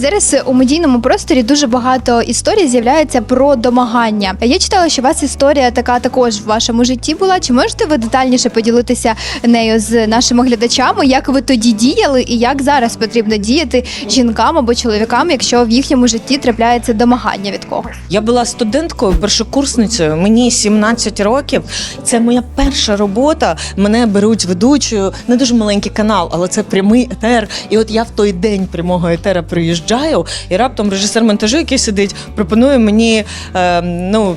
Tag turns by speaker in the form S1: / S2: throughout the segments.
S1: Зараз у медійному просторі дуже багато історій з'являється про домагання. Я читала, що у вас історія така також в вашому житті була. Чи можете ви детальніше поділитися нею з нашими глядачами? Як ви тоді діяли, і як зараз потрібно діяти жінкам або чоловікам, якщо в їхньому житті трапляється домагання від когось?
S2: Я була студенткою, першокурсницею. Мені 17 років. Це моя перша робота. Мене беруть ведучою. Не дуже маленький канал, але це прямий етер. І от я в той день прямого етера приїжджаю, і раптом режисер монтажу, який сидить, пропонує мені. Е, ну.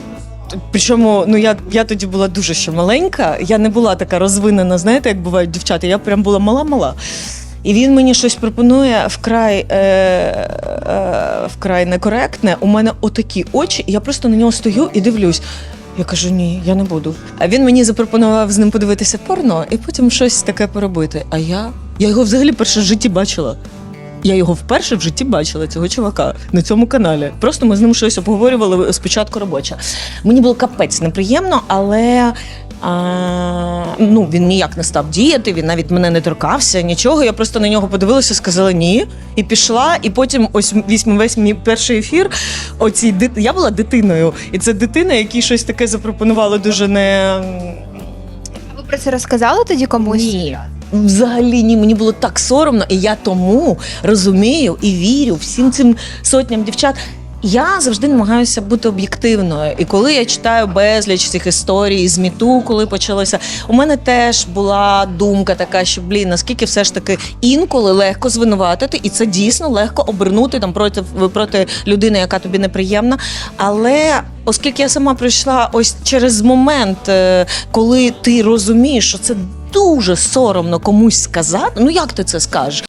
S2: Причому ну я, я тоді була дуже ще маленька. Я не була така розвинена, знаєте, як бувають дівчата. Я прям була мала-мала. І він мені щось пропонує вкрай, е, е, вкрай некоректне. У мене отакі очі, і я просто на нього стою і дивлюсь. Я кажу, ні, я не буду. А він мені запропонував з ним подивитися порно і потім щось таке поробити. А я, я його взагалі перше в житті бачила. Я його вперше в житті бачила, цього чувака, на цьому каналі. Просто ми з ним щось обговорювали спочатку робоче. Мені було капець неприємно, але. А, ну, він ніяк не став діяти, він навіть мене не торкався, нічого. Я просто на нього подивилася, сказала ні. І пішла. І потім ось візьмемо весь мій перший ефір. Оці дит... Я була дитиною, і це дитина, якій щось таке запропонувала дуже не.
S1: Ви про це розказали тоді комусь?
S2: Ні. Взагалі ні, мені було так соромно, і я тому розумію і вірю всім цим сотням дівчат. Я завжди намагаюся бути об'єктивною. І коли я читаю безліч цих історій з міту, коли почалося, у мене теж була думка така, що блін, наскільки все ж таки інколи легко звинуватити, і це дійсно легко обернути там проти проти людини, яка тобі неприємна. Але оскільки я сама пройшла ось через момент, е, коли ти розумієш, що це дуже соромно комусь сказати, ну як ти це скажеш?